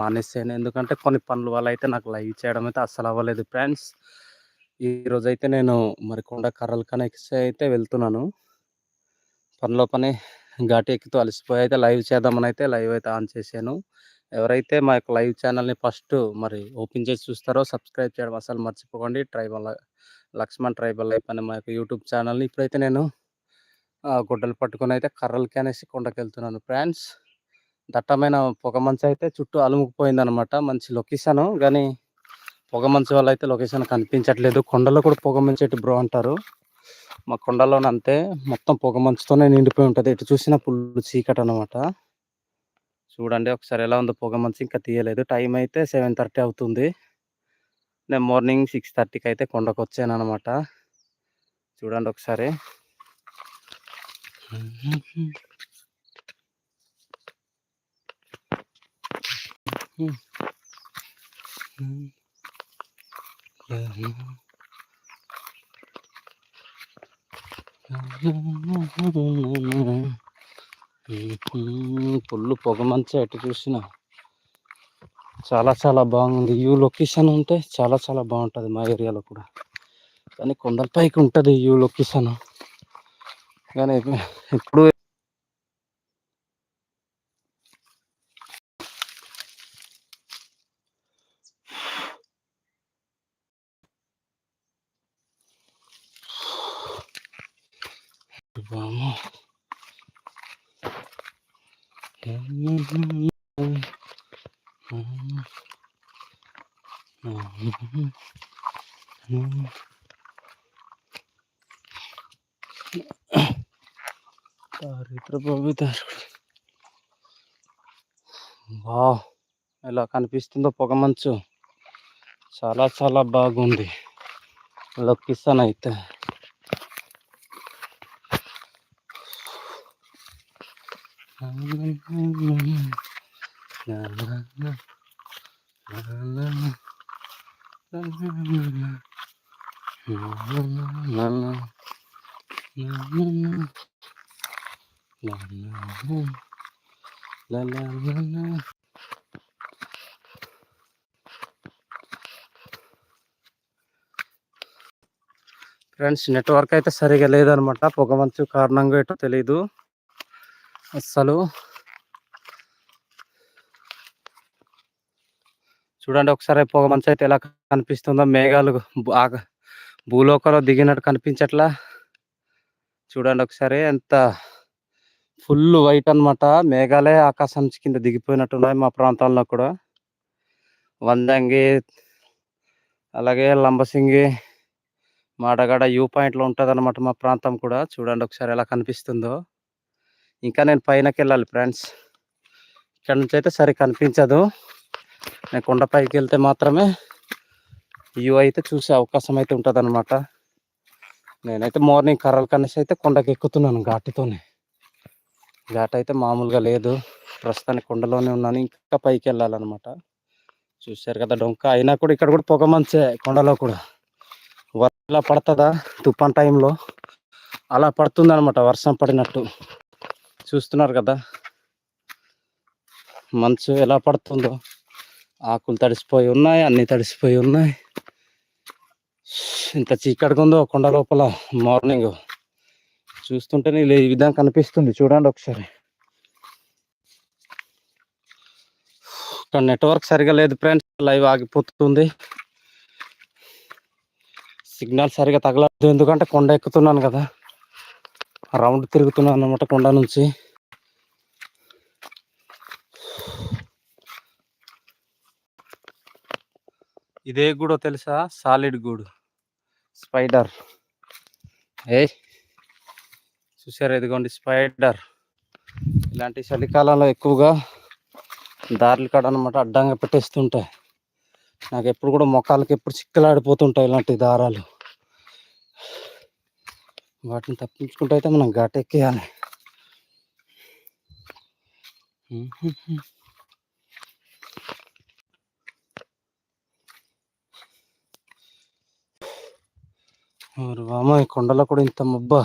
మానేసాను ఎందుకంటే కొన్ని పనుల వల్ల అయితే నాకు లైవ్ చేయడం అయితే అస్సలు అవ్వలేదు ఫ్రెండ్స్. ఈరోజు అయితే నేను మరి కొండ కర్రల కనెక్స్ అయితే వెళ్తున్నాను. పనిలో పని ఘాటి ఎక్కుతూ అలసిపోయి అయితే లైవ్ చేద్దామని అయితే లైవ్ అయితే ఆన్ చేశాను. ఎవరైతే మా యొక్క లైవ్ ఛానల్ని ఫస్ట్ మరి ఓపెన్ చేసి చూస్తారో సబ్స్క్రైబ్ చేయడం అసలు మర్చిపోకండి. ట్రైబల్ లక్ష్మణ్ ట్రైబల్ లైఫ్ అనే మా యొక్క యూట్యూబ్ ఛానల్ని. ఇప్పుడైతే నేను గుడ్డలు పట్టుకొని అయితే కర్రలకి అనేసి కొండకి వెళ్తున్నాను ఫ్రెండ్స్. దట్టమైన పొగ మంచు అయితే చుట్టూ అలుముకుపోయింది అనమాట మంచి లొకేషన్. కానీ పొగ మంచు వల్ల అయితే లొకేషన్ కనిపించట్లేదు. కొండలో కూడా పొగ ఎటు బ్రో అంటారు. మా కొండలోనే అంతే. మొత్తం పొగ మంచుతోనే నిండిపోయి ఉంటుంది. ఎటు చూసినా పుల్లు చీకటి అనమాట చూడండి ఒకసారి ఎలా ఉందో పొగ మంచు ఇంకా తీయలేదు. టైం అయితే సెవెన్ థర్టీ అవుతుంది. నేను మార్నింగ్ సిక్స్ థర్టీకి అయితే కొండకు వచ్చాను అనమాట చూడండి ఒకసారి. ఫుల్ పొగ మంచి అటు చూసిన. చాలా చాలా బాగుంది. యూ లొకేషన్ ఉంటే చాలా చాలా బాగుంటుంది మా ఏరియాలో కూడా. కానీ కొండలపైకి ఉంటుంది యూ లొకేషన్. కానీ ఇప్పుడు Vamos. వా ఎలా కనిపిస్తుందో పొగ మంచు. చాలా చాలా బాగుంది. లొక్కిస్తాను అయితే. ఫ్రెండ్స్ నెట్వర్క్ అయితే సరిగా లేదనమాట. పొగమంచు కారణంగా ఎటో తెలీదు. అస్సలు. చూడండి ఒకసారి పొగ మంచి అయితే ఎలా కనిపిస్తుందో మేఘాలు భూలోకంలో దిగినట్టు కనిపించట్లా. చూడండి ఒకసారి ఎంత ఫుల్ వైట్ అనమాట మేఘాలే ఆకాశం కింద దిగిపోయినట్టున్నాయి మా ప్రాంతాల్లో కూడా. వందంగి అలాగే లంబసింగి మాడగడ యూ పాయింట్లో ఉంటుంది అనమాట మా ప్రాంతం కూడా. చూడండి ఒకసారి ఎలా కనిపిస్తుందో. ఇంకా నేను పైనకి వెళ్ళాలి ఫ్రెండ్స్. ఇక్కడ నుంచి అయితే సరే కనిపించదు. నేను కొండపైకి వెళ్తే మాత్రమే వ్యూ అయితే చూసే అవకాశం అయితే ఉంటుంది అనమాట నేనైతే మార్నింగ్ కర్రలు కనేసి అయితే కొండకి ఎక్కుతున్నాను ఘాటితోనే. ఘాట్ అయితే మామూలుగా లేదు. ప్రస్తుతానికి కొండలోనే ఉన్నాను. ఇంకా పైకి వెళ్ళాలన్నమాట చూశారు కదా డొంక. అయినా కూడా ఇక్కడ కూడా పొగ మంచే కొండలో కూడా. వర్షం పడుతుందా? తుఫాన్ టైంలో. అలా పడుతుంది అనమాట వర్షం పడినట్టు. చూస్తున్నారు కదా. మంచు ఎలా పడుతుందో. ఆకులు తడిసిపోయి ఉన్నాయి అన్నీ తడిసిపోయి ఉన్నాయి. ఇంత చీకటిగా ఉందో కొండ లోపల మార్నింగ్. చూస్తుంటేనే ఈ విధంగా కనిపిస్తుంది. చూడండి ఒకసారి. ఇక్కడ నెట్వర్క్ సరిగా లేదు ఫ్రెండ్స్. లైవ్ ఆగిపోతుంది. సిగ్నల్ సరిగా తగలదు. ఎందుకంటే కొండ ఎక్కుతున్నాను కదా. రౌండ్ తిరుగుతున్నాను అనమాట కొండ నుంచి. ఇదే గూడో తెలుసా? సాలిడ్ గూడు. స్పైడర్. ఏ చూసారు ఇదిగోండి స్పైడర్. ఇలాంటి చలికాలంలో ఎక్కువగా దారులు కాడ అనమాట అడ్డంగా పెట్టేస్తుంటాయి. నాకు ఎప్పుడు కూడా మొక్కలకి ఎప్పుడు చిక్కలాడిపోతుంటాయి ఇలాంటి దారాలు. వాటిని తప్పించుకుంటూ అయితే మనం ఘాటెక్కేయాలి వామ ఈ కొండలో కూడా ఇంత మబ్బా.